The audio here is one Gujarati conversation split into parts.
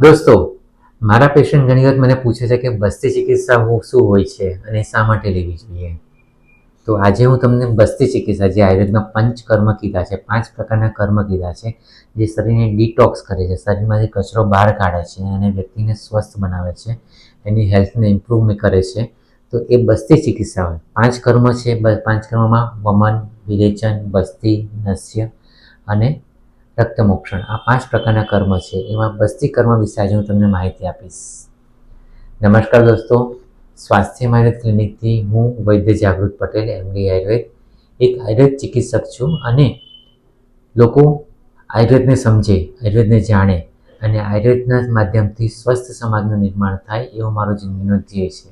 દોસ્તો, મારા પેશન્ટ ઘણી વખત મને પૂછે છે કે બસ્તી ચિકિત્સા શું હોય છે અને શા માટે લેવી જોઈએ? તો આજે હું તમને બસ્તી ચિકિત્સા, જે આયુર્વેદમાં પંચ કર્મ કીધા છે, પાંચ પ્રકારના કર્મ કીધા છે, જે શરીરને ડિટોક્સ કરે છે, શરીરમાંથી કચરો બહાર કાઢે છે અને વ્યક્તિને સ્વસ્થ બનાવે છે, એની હેલ્થને ઇમ્પ્રૂવ કરે છે. તો એ બસ્તી ચિકિત્સા હોય. પાંચ કર્મ છે પાંચ કર્મમાં વમન વિરેચન બસ્તી, નસ્ય અને રક્તમોક્ષણ. આ પાંચ પ્રકારના કર્મ છે. એમાં બસ્તી કર્મ વિશે આજે હું તમને માહિતી આપીશ. નમસ્કાર દોસ્તો. સ્વાસ્થ્ય આયુર્વેદ ક્લિનિકથી હું વૈદ્ય જાગૃત પટેલ એમડી આયુર્વેદ. એક આયુર્વેદ ચિકિત્સક છું અને લોકો આયુર્વેદને સમજે, આયુર્વેદને જાણે અને આયુર્વેદના માધ્યમથી સ્વસ્થ સમાજનું નિર્માણ થાય એવો મારો જિંદગીનો ધ્યેય છે.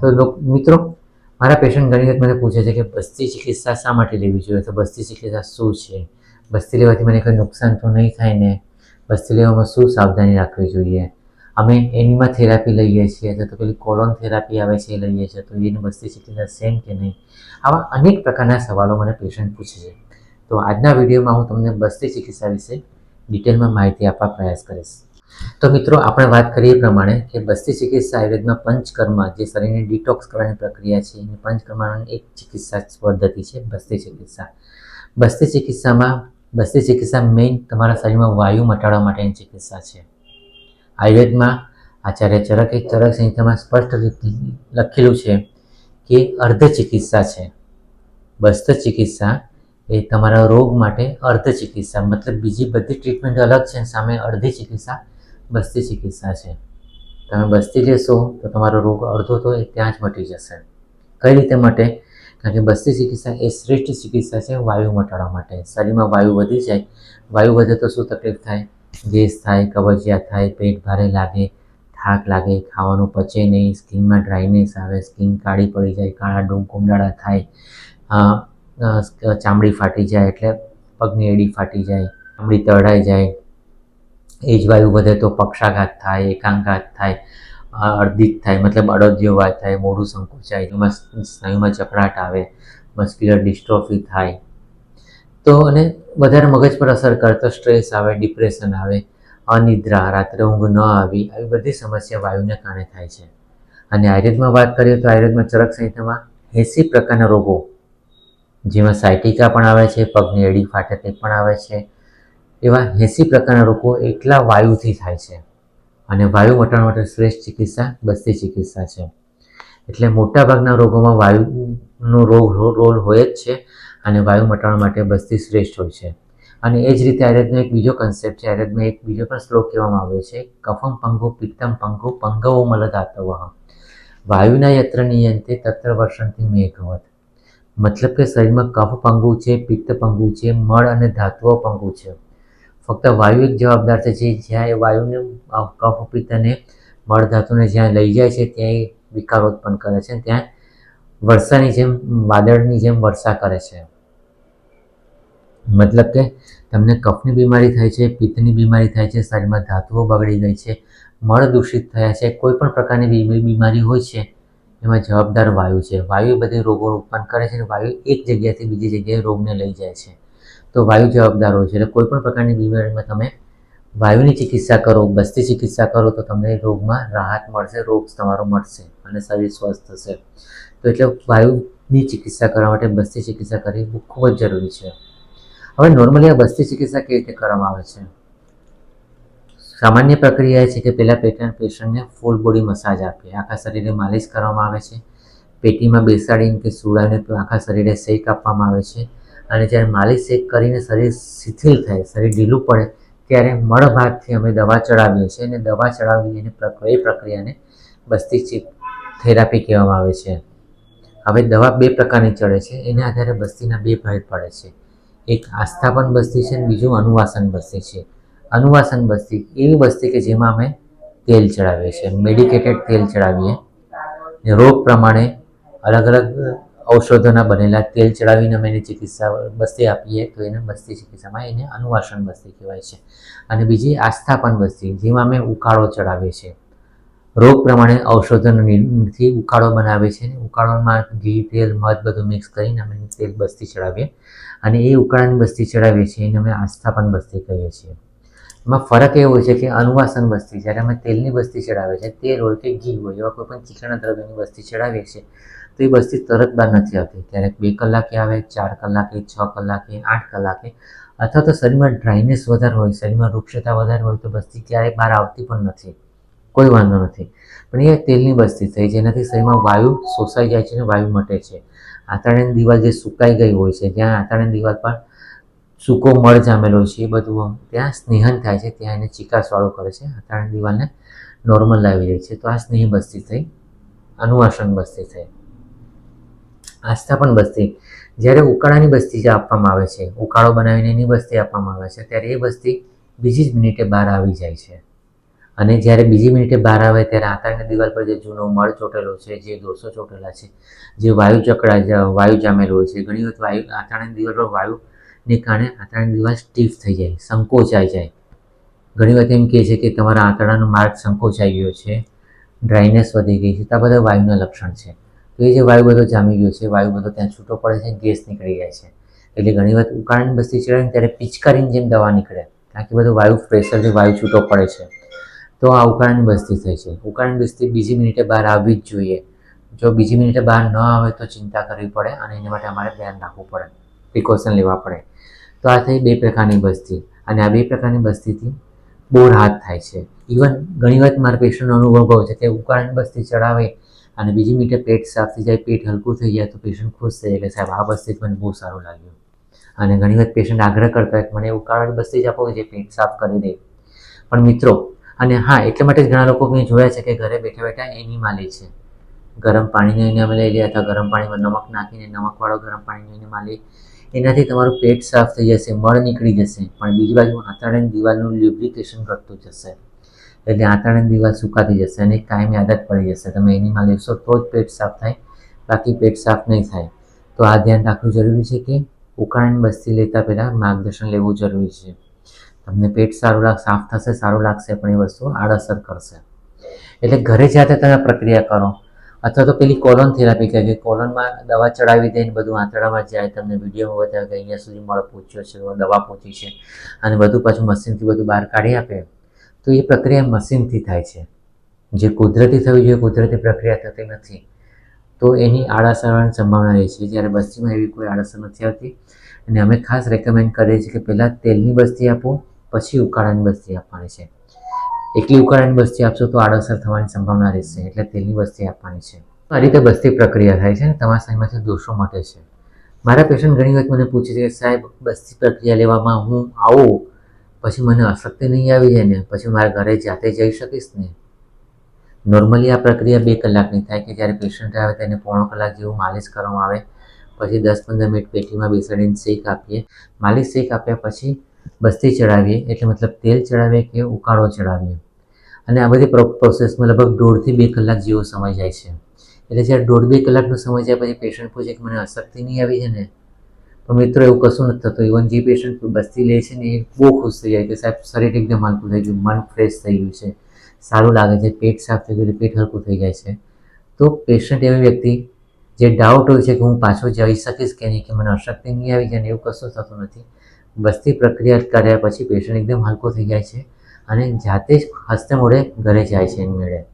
તો મિત્રો, મારા પેશન્ટ ઘણી વખત મને પૂછે છે કે બસ્તી ચિકિત્સા શા માટે લેવી જોઈએ? તો બસ્તી ચિકિત્સા શું છે? બસ્તી લેવાથી મને કંઈ નુકસાન તો નહીં થાય ને. બસ્તી લેવામાં શું સાવધાની રાખવી જોઈએ? અમે એનીમાં થેરાપી લઈએ છીએ, અથવા તો પેલી કોલોન થેરાપી આવે છે એ લઈએ છીએ, તો એની બસ્તી ચિકિત્સા સેમ કે નહીં? આવા અનેક પ્રકારના સવાલો મને પેશન્ટ પૂછે છે. તો આજના વિડીયોમાં હું તમને બસ્તી ચિકિત્સા વિશે ડિટેલમાં માહિતી આપવા પ્રયાસ કરીશ. તો મિત્રો, આપણે વાત કરીએ પ્રમાણે કે બસ્તી ચિકિત્સા આયુર્વેદમાં પંચકર્મ, જે શરીરને ડિટોક્સ કરવાની પ્રક્રિયા છે, એની પંચકર્માની એક ચિકિત્સા પદ્ધતિ છે બસ્તી ચિકિત્સા. બસ્તી ચિકિત્સામાં બસ્તી ચિકિત્સા મેઇન તમારા શરીરમાં વાયુ મટાડવા માટેની ચિકિત્સા છે. આયુર્વેદમાં આચાર્ય ચરકે ચરક સંહિતામાં સ્પષ્ટ રીતે લખેલું છે કે અર્ધ ચિકિત્સા છે. બસ્ત ચિકિત્સા એ તમારા રોગ માટે અર્ધ ચિકિત્સા, મતલબ બીજી બધી ટ્રીટમેન્ટ અલગ છે સામે અડધી ચિકિત્સા બસ્તી ચિકિત્સા છે. તમે બસ્તી લેશો તો તમારો રોગ અડધો તો એ ત્યાં જ મટી જશે. કઈ રીતે મટે? કારણ કે બસ્તી ચિકિત્સા એ શ્રેષ્ઠ ચિકિત્સા છે વાયુ મટાડવા માટે. શરીરમાં વાયુ વધી જાય. વાયુ વધે તો શું તકલીફ થાય? ગેસ થાય, કબજિયાત થાય, પેટ ભારે લાગે, થાક લાગે, ખાવાનું પચે નહીં, સ્કિનમાં ડ્રાયનેસ આવે, સ્કિન કાળી પડી જાય, કાળા ડુંગ કુંડાળા થાય ચામડી ફાટી જાય એટલે પગની એડી ફાટી જાય, ચામડી તળાઈ જાય. એ જ વાયુ વધે તો પક્ષાઘાત થાય, એકાંઘાત થાય. અ, અડદિત થાય. મતલબ અડદિયો વાત થાય મોઢું સંકોચાય એમાં સ્નાયુમાં ચકડાટ આવે મસ્ક્યુલર ડિસ્ટ્રોફી થાય. તો અને વધારે મગજ પર અસર કરતો સ્ટ્રેસ આવે ડિપ્રેશન આવે અનિદ્રા રાત્રે ઊંઘ ન આવી આવી બધી સમસ્યા વાયુને કારણે થાય છે. અને આયુર્વેદમાં વાત કરીએ તો આયુર્વેદમાં ચરક સંહિતામાં એંસી પ્રકારના રોગો જેમાં સાયટિકા પણ આવે છે પગની એડી ફાટે તે પણ આવે છે. એવા એંસી પ્રકારના રોગો એકલા વાયુથી થાય છે. અને વાયુ વટાણ માટે શ્રેષ્ઠ ચિકિત્સા બસ્તી ચિકિત્સા છે. એટલે મોટાભાગના રોગોમાં વાયુનો રોગ રોલ હોય જ છે અને વાયુ મટાડવા માટે બસ્તી શ્રેષ્ઠ હોય છે. અને એ જ રીતે આયુર્વેદનો એક બીજો કન્સેપ્ટ છે. આયુર્વેદમાં એક બીજો પણ શ્લોક કહેવામાં આવ્યો છે. કફમ પંગુ પિત્તમ પંગુ પંગવો મલદાતવ વાયુના યત્ર નિયંતે તત્ર વર્ષણથી મેઘવત. મતલબ કે શરીરમાં કફ પંગુ છે, પિત્ત પંગુ છે, મળ અને ધાતુઓ પંગુ છે. ફક્ત વાયુ એક જવાબદાર છે. જે જ્યાં એ વાયુને કફ પિત્ત અને મળ ધાતુને જ્યાં લઈ જાય છે ત્યાં એ વિકાર ઉત્પન્ન કરે છે. ત્યાં વર્ષાની જેમ, વાદળની જેમ વર્ષા કરે છે. મતલબ કે તમને કફની બીમારી થાય છે, પિત્તની બીમારી થાય છે, શરીરમાં ધાતુઓ બગડી ગઈ છે, મળ દૂષિત થયા છે, કોઈ પણ પ્રકારની બીમારી હોય છે, એમાં જવાબદાર વાયુ છે. વાયુ બધી રોગો ઉત્પન્ન કરે છે અને વાયુ એક જગ્યાએથી બીજી જગ્યાએ રોગને લઈ જાય છે. તો વાયુ જવાબદાર હોય છે. એટલે કોઈ પણ પ્રકારની બીમારીમાં તમે વાયુની ચિકિત્સા કરો બસ્તી ચિકિત્સા કરો, તો તમને રોગમાં રાહત મળશે, રોગ તમારો મળશે અને શરીર સ્વસ્થ થશે. તો એટલે વાયુની ચિકિત્સા કરવા માટે બસ્તી ચિકિત્સા કરવી ખૂબ જ જરૂરી છે. હવે નોર્મલી આ બસ્તી ચિકિત્સા કેવી રીતે કરવામાં આવે છે? સામાન્ય પ્રક્રિયા એ છે કે પહેલાં પેટર્ન પેશન્ટને ફૂલ બોડી મસાજ આપીએ. આખા શરીરે માલિશ કરવામાં આવે છે. પેટીમાં બેસાડીને કે સુડાવીને તો આખા શરીરે શેક આપવામાં આવે છે. અને જ્યારે માલિશ શેક કરીને શરીર શિથિલ થાય, શરીર ઢીલું પડે, ત્યારે મળ ભાગથી અમે દવા ચડાવીએ છીએ અને દવા ચડાવી એને એ પ્રક્રિયાને બસ્તી ચિક થેરાપી કહેવામાં આવે છે. હવે દવા બે પ્રકારની ચડે છે. એના આધારે બસ્તીના બે ભેદ પડે છે. એક આસ્થાપન બસ્તી છે અને બીજું અનુવાસન બસ્તી છે. અનુવાસન બસ્તી એવી બસ્તી કે જેમાં અમે તેલ ચડાવીએ છીએ. મેડિકેટેડ તેલ ચડાવીએ. રોગ પ્રમાણે અલગ અલગ ઔષધોના બનેલા તેલ ચડાવીને અમે એની ચિકિત્સા બસ્તી આપીએ તો એને બસ્તી ચિકિત્સામાં એને અનુવાસન બસ્તી કહેવાય છે. અને બીજી આસ્થાપન બસ્તી જેમાં અમે ઉકાળો ચડાવીએ છીએ. રોગ પ્રમાણે ઔષધોથી ઉકાળો બનાવે છે ઉકાળોમાં ઘી, તેલ, મધ બધું મિક્સ કરીને અમે તેલ બસ્તી ચડાવીએ. અને એ ઉકાળાની બસ્તી ચડાવીએ છીએ એને અમે આસ્થાપન બસ્તી કહીએ છીએ. એમાં ફરક એ હોય છે કે અનુવાસન બસ્તી જ્યારે અમે તેલની બસ્તી ચડાવીએ છીએ, તેલ હોય કે ઘી હોય, એવા કોઈ પણ ચીકણા દ્રવ્યની બસ્તી ચડાવીએ છીએ તો એ બસ્તી તરત બહાર નથી આવતી. ક્યારેક બે કલાકે આવે, ચાર કલાકે, છ કલાકે, આઠ કલાકે અથવા તો શરીરમાં ડ્રાયનેસ વધારે હોય, શરીરમાં વૃક્ષતા વધારે હોય તો બસ્તી ક્યારેય બહાર આવતી પણ નથી. કોઈ વાંધો નથી. પણ એ તેલની બસ્તી થઈ, જેનાથી શરીરમાં વાયુ શોષાઈ જાય છે અને વાયુ મટે છે. આંતરડાની દિવાલ જે સુકાઈ ગઈ હોય છે, જ્યાં આંતરડાની દિવાલ પર સૂકો મળ જામેલો છે, એ બધું ત્યાં સ્નેહન થાય છે, ત્યાં એને ચિકાસવાળો કરે છે. આંતરડાની દિવાલને નોર્મલ લાવી દે છે. તો આ સ્નેહ બસ્તી થઈ, અનુવાસન બસ્તી થઈ. આસ્થા પણ બસ્તી. જ્યારે ઉકાળાની બસ્તી જે આપવામાં આવે છે, ઉકાળો બનાવીને એની બસ્તી આપવામાં આવે છે, ત્યારે એ બસ્તી બીજી જ મિનિટે બહાર આવી જાય છે. અને જ્યારે બીજી મિનિટે બહાર આવે ત્યારે આંતરડાની દિવાલ પર જે જૂનો મળ ચોટેલો છે, જે દોષો ચોટેલા છે, જે વાયુ ચકડા વાયુ જામેલો હોય છે, ઘણી વખત વાયુ આંતરડાની દિવાલ પર વાયુને કારણે આંતરડાની દિવાલ સ્ટીફ થઈ જાય, સંકોચાઈ જાય. ઘણી વખત એમ કહે છે કે તમારા આંતરડાનો માર્ગ સંકોચાઈ ગયો છે, ડ્રાયનેસ વધી ગઈ છે, તો આ બધા વાયુના લક્ષણ છે. તો એ જે વાયુ બધો જામી ગયો છે, વાયુ બધો ત્યાં છૂટો પડે છે ગેસ નીકળી જાય છે. એટલે ઘણી વખત ઉકાળાની બસ્તી ચડાવીને ત્યારે પિચકારીની જેમ દવા નીકળે કારણ કે બધું વાયુ પ્રેશરથી વાયુ છૂટો પડે છે. તો આ ઉકાળાની બસ્તી થઈ છે. ઉકાળાની બસ્તી બીજી મિનિટે બહાર આવવી જ જોઈએ. જો બીજી મિનિટે બહાર ન આવે તો ચિંતા કરવી પડે અને એના માટે અમારે ધ્યાન રાખવું પડે પ્રિકોશન લેવા પડે. તો આ થઈ બે પ્રકારની બસ્તી અને આ બે પ્રકારની બસ્તીથી બહુ રાહત થાય છે. ઇવન ઘણી વખત મારા પેશન્ટનો અનુભવ છે કે ઉકાળાની બસ્તી ચડાવે અને બીજી મિનિટે પેટ સાફ થઈ જાય, પેટ હલકું થઈ જાય તો પેશન્ટ ખુશ થઈ જાય કે સાહેબ, આ બસ્તી મને બહુ સારું લાગ્યું. અને ઘણી વખત પેશન્ટ આગ્રહ કરતા હોય મને ઉકાળાની બસ્તી જ આપો જે પેટ સાફ કરી દે. પણ મિત્રો, અને હા, એટલા માટે જ ઘણા લોકો મેં જોયા છે કે ઘરે બેઠા બેઠા એની માલી છે. ગરમ પાણીને એને અમે લઈ ગયા હતા, ગરમ પાણીમાં નમક નાખીને નમકવાળો ગરમ પાણીનો એને માલી. એનાથી તમારું પેટ સાફ થઈ જશે, મળ નીકળી જશે, પણ બીજી બાજુ આંતરડાની દિવાલનું લ્યુબ્રિકેશન ઘટતું જશે. એટલે આંતરડાની દિવાલ સુકાતી જશે અને કાયમી આદત પડી જશે. તમે એની માં લેશો તો જ પેટ સાફ થાય, બાકી પેટ સાફ નહીં થાય. તો આ ધ્યાન રાખવું જરૂરી છે કે ઉકાળાની બસ્તી લેતા પહેલાં માર્ગદર્શન લેવું જરૂરી છે. તમને પેટ સારું લાગ, સાફ થશે, સારું લાગશે, પણ એ વસ્તુ આડઅસર કરશે. એટલે ઘરે જાતે તમે પ્રક્રિયા કરો. અથવા તો પેલી કોલોન થેરાપી કહે કે કોલોનમાં દવા ચડાવી દઈને બધું આંતરડામાં જાય, તમને વિડીયોમાં બતાવે કે અહીંયા સુધી મળ, પહોંચ્યો છે, દવા પહોંચી છે. અને બધું પાછું મશીનથી બધું બહાર કાઢી આપે. તો એ પ્રક્રિયા મશીનથી થાય છે. જે કુદરતી થવી જોઈએ, કુદરતી પ્રક્રિયા થતી નથી. તો એની આડઅસરવાની સંભાવના રહે છે. જ્યારે બસ્તીમાં એવી કોઈ આળસર નથી આવતી. અને અમે ખાસ રેકમેન્ડ કરીએ છીએ કે પહેલાં તેલની બસ્તી આપો, પછી ઉકાળાની બસ્તી આપવાની છે. એકલી ઉકાળાની બસ્તી આપશો તો આળસર થવાની સંભાવના રહેશે. એટલે તેલની બસ્તી આપવાની છે. આ રીતે બસ્તી પ્રક્રિયા થાય છે અને તમારા શરીરમાંથી દોષો મટે છે. મારા પેશન્ટ ઘણી વખત મને પૂછે છે કે સાહેબ, બસ્તી પ્રક્રિયા લેવામાં હું આવું પછી મને અશક્તિ નહીં આવી જાય ને પછી મારા ઘરે જાતે જઈ શકીશ ને? નોર્મલી આ પ્રક્રિયા બે કલાકની થાય કે જ્યારે પેશન્ટ આવે તેને પોણો કલાક જેવું માલિશ કરવામાં આવે. પછી દસ પંદર મિનિટ પેટીમાં બેસાડીને શેક આપીએ. માલિશ શેક આપ્યા પછી બસ્તી ચડાવીએ, એટલે મતલબ તેલ ચડાવીએ કે ઉકાળો ચડાવીએ. અને આ બધી પ્રોસેસમાં લગભગ દોઢથી બે કલાક જેવો સમય જાય છે. એટલે જ્યારે દોઢ બે કલાકનો સમય જાય પછી પેશન્ટ પૂછે કે મને અશક્તિ નહીં આવી છે ને? પણ મિત્રો એવું કશું નથી થતું. ઇવન જે પેશન્ટ બસ્તી લે છે ને એ બહુ ખુશ થઈ જાય કે સાહેબ, શરીર એકદમ હલકું થઈ ગયું, મન ફ્રેશ થઈ ગયું છે. સારું લાગે છે, પેટ સાફ થઈ ગયું પેટ હલકું થઈ જાય છે. તો પેશન્ટ એવી વ્યક્તિ જે ડાઉટ હોય છે કે હું પાછો જઈ શકીશ કે નહીં, કે મને અશક્તિ નહીં આવી જાય એવું કશું થતું નથી. બસ્તી પ્રક્રિયા કર્યા પછી પેશન્ટ એકદમ હલકો થઈ જાય છે અને જાતે જ હસ્તે મોડે ઘરે જાય છે એની મેળે.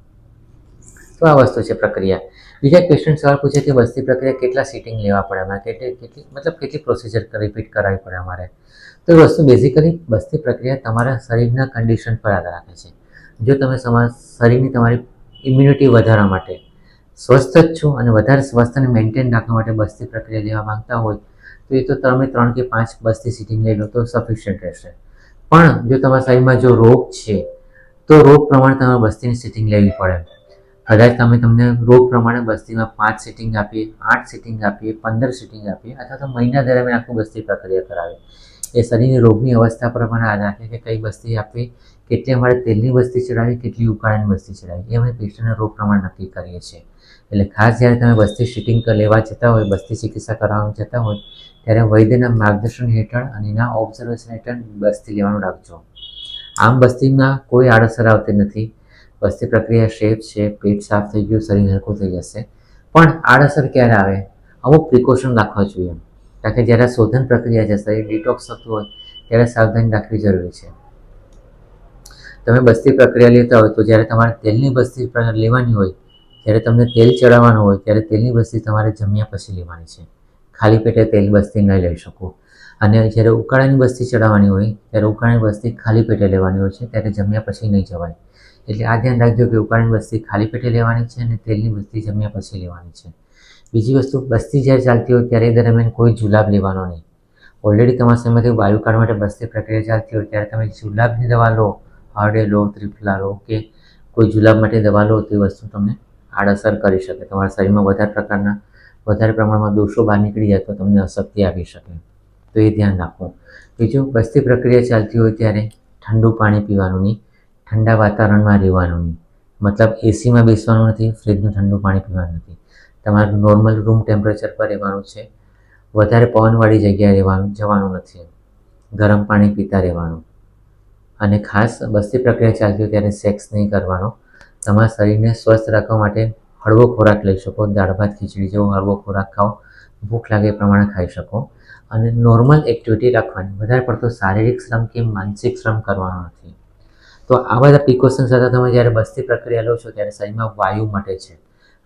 તો આ વસ્તુ છે પ્રક્રિયા. બીજા પેશન્ટ સવાલ પૂછે કે બસ્તી પ્રક્રિયા કેટલા સીટિંગ લેવા પડે? અમારે કેટલી કેટલી, મતલબ કેટલી પ્રોસિજર રિપીટ કરાવવી પડે અમારે? તો એ વસ્તુ બેઝિકલી બસ્તી પ્રક્રિયા તમારા શરીરના કન્ડિશન પર આધાર રાખે છે. જો તમે સમા શરીરની તમારી ઇમ્યુનિટી વધારવા માટે સ્વસ્થ જ છો અને વધારે સ્વસ્થને મેન્ટેન રાખવા માટે બસ્તી પ્રક્રિયા લેવા માંગતા હોય, તો એ તો તમે ત્રણ કે પાંચ બસથી સિટિંગ લઈ લો તો સફિશિયન્ટ રહેશે. પણ જો તમારા શરીરમાં જો રોગ છે, તો રોગ પ્રમાણે તમારે બસ્તીની સીટિંગ લેવી પડે. કદાચ તમે તમને રોગ પ્રમાણે બસ્તીમાં પાંચ સિટિંગ આપીએ, આઠ સિટિંગ આપીએ, પંદર સિટિંગ આપીએ, અથવા તો મહિના દરમિયાન આખું બસ્તી પ્રક્રિયા કરાવે. એ શરીરની રોગની અવસ્થા પ્રમાણે આધાર રાખે કે કઈ બસ્તી આપવી, કેટલી અમારે તેલની બસ્તી ચડાવી, કેટલી ઉકાળાની બસ્તી ચડાવી, એ અમે પેશન્ટના રોગ પ્રમાણે નક્કી કરીએ છીએ. એટલે ખાસ જ્યારે તમે બસ્તી સિટિંગ લેવા જતા હોય, બસ્તી ચિકિત્સા કરાવવા જતા હોય, ત્યારે વૈદ્યના માર્ગદર્શન હેઠળ અને એના ઓબ્ઝર્વેશન હેઠળ બસ્તી લેવાનું રાખજો. આમ બસ્તીમાં કોઈ આડઅસર આવતી નથી. બસ્તી પ્રક્રિયા શેફ છે પેટ સાફ થઈ ગયું, શરીર હલકું થઈ જશે. પણ આડઅસર ક્યારે આવે? અમુક પ્રિકોશન રાખવા જોઈએ. કારણ કે જ્યારે શોધન પ્રક્રિયા છે, શરીર ડિટોક્સ થતું હોય, ત્યારે સાવધાની રાખવી જરૂરી છે. તમે બસ્તી પ્રક્રિયા લેતા હોય તો જ્યારે તમારે તેલની બસ્તી લેવાની હોય ત્યારે તમને તેલ ચડાવવાનું હોય, ત્યારે તેલની બસ્તી તમારે જમ્યા પછી લેવાની છે. ખાલી પેટે તેલ બસ્તી ન લઈ શકો. અને જ્યારે ઉકાળાની બસ્તી ચડાવવાની હોય, ત્યારે ઉકાળાની બસ્તી ખાલી પેટે લેવાની હોય છે, ત્યારે જમ્યા પછી નહીં જવાય. એટલે આ ધ્યાન રાખજો કે ઉકાળાની બસ્તી ખાલી પેટે લેવાની છે અને તેલની બસ્તી જમ્યા પછી લેવાની છે. બીજી વસ્તુ બસ્તી જ્યારે ચાલતી હોય ત્યારે દરમિયાન કોઈ જુલાબ લેવાનો નહીં. ઓલરેડી તમારા સમયથી વાયુ કાઢવા માટે બસ્તી પ્રક્રિયા ચાલતી હોય ત્યારે તમે જુલાબની દવા લો હાડે લો, ત્રિફલા લો કે કોઈ જુલાબ માટે દવા લો, તે વસ્તુ તમને આડઅસર કરી શકે. તમારા શરીરમાં વધારે પ્રકારના, વધારે પ્રમાણમાં દોષો બહાર નીકળી જાય તો તમને અશક્તિ આવી શકે. તો એ ધ્યાન રાખવું બીજું બસ્તી પ્રક્રિયા ચાલતી હોય ત્યારે ઠંડુ પાણી પીવાનું નહીં. ઠંડા વાતાવરણમાં રહેવાનું નહીં. મતલબ એસીમાં બેસવાનું નથી ફ્રીજનું ઠંડુ પાણી પીવાનું નથી. તમારે નોર્મલ રૂમ ટેમ્પરેચર પર રહેવાનું છે. વધારે પવનવાળી જગ્યાએ રહેવાનું, જવાનું નથી ગરમ પાણી પીતા રહેવાનું. અને ખાસ બસ્તી પ્રક્રિયા ચાલતી હોય ત્યારે સેક્સ નહીં કરવાનો. તમારા શરીરને સ્વસ્થ રાખવા માટે હળવો ખોરાક લઈ શકો. દાળ ભાત, ખીચડી જેવો હળવો ખોરાક ખાઓ. ભૂખ લાગે એ પ્રમાણે ખાઈ શકો. અને નોર્મલ એક્ટિવિટી રાખવાની. વધારે પડતો શારીરિક શ્રમ કે માનસિક શ્રમ કરવાનો નથી. તો આ બધા પ્રિકોશન સાથે તમે જ્યારે બસ્તી પ્રક્રિયા લો છો, ત્યારે શરીરમાં વાયુ મટે છે.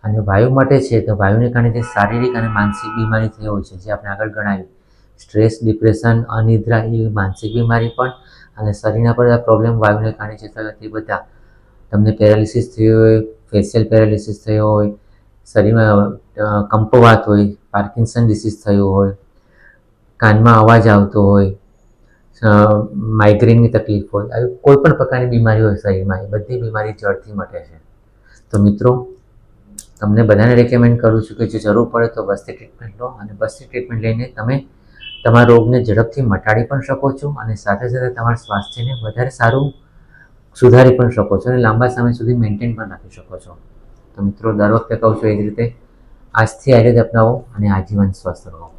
અને વાયુ મટે છે, તો વાયુને કારણે જે શારીરિક અને માનસિક બીમારી થઈ હોય છે, જે આપણે આગળ ગણાવી. સ્ટ્રેસ, ડિપ્રેશન, અનિદ્રા એ માનસિક બીમારી પણ, અને શરીરના બધા પ્રોબ્લેમ વાયુને કારણે જે થયો તે બધા. તમને પેરાલિસિસ થયો હોય ફેશિયલ પેરાલિસિસ થયો હોય, શરીરમાં કંપવાત હોય પાર્કિન્સન ડિસીઝ થયો હોય, કાનમાં અવાજ આવતો હોય માઇગ્રેનની તકલીફ હોય આવી કોઈ પણ પ્રકારની બીમારી હોય શરીરમાં, એ બધી બીમારી જળથી મટે છે. તો મિત્રો, તમને બધાને રેકમેન્ડ કરું છું કે જો જરૂર પડે તો બસ્તી ટ્રીટમેન્ટ લો અને બસ્તી ટ્રીટમેન્ટ લઈને તમે તમારા રોગને ઝડપથી મટાડી પણ શકો છો અને સાથે સાથે તમારા સ્વાસ્થ્યને વધારે સારું સુધારી પણ શકો છો અને લાંબા સમય સુધી મેન્ટેન પણ રાખી શકો છો. તો મિત્રો, દર વખતે કહું છું એ જ રીતે, આજથી આયુર્વેદ અપનાવો અને આજીવન સ્વસ્થ રહો.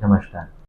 નમસ્કાર.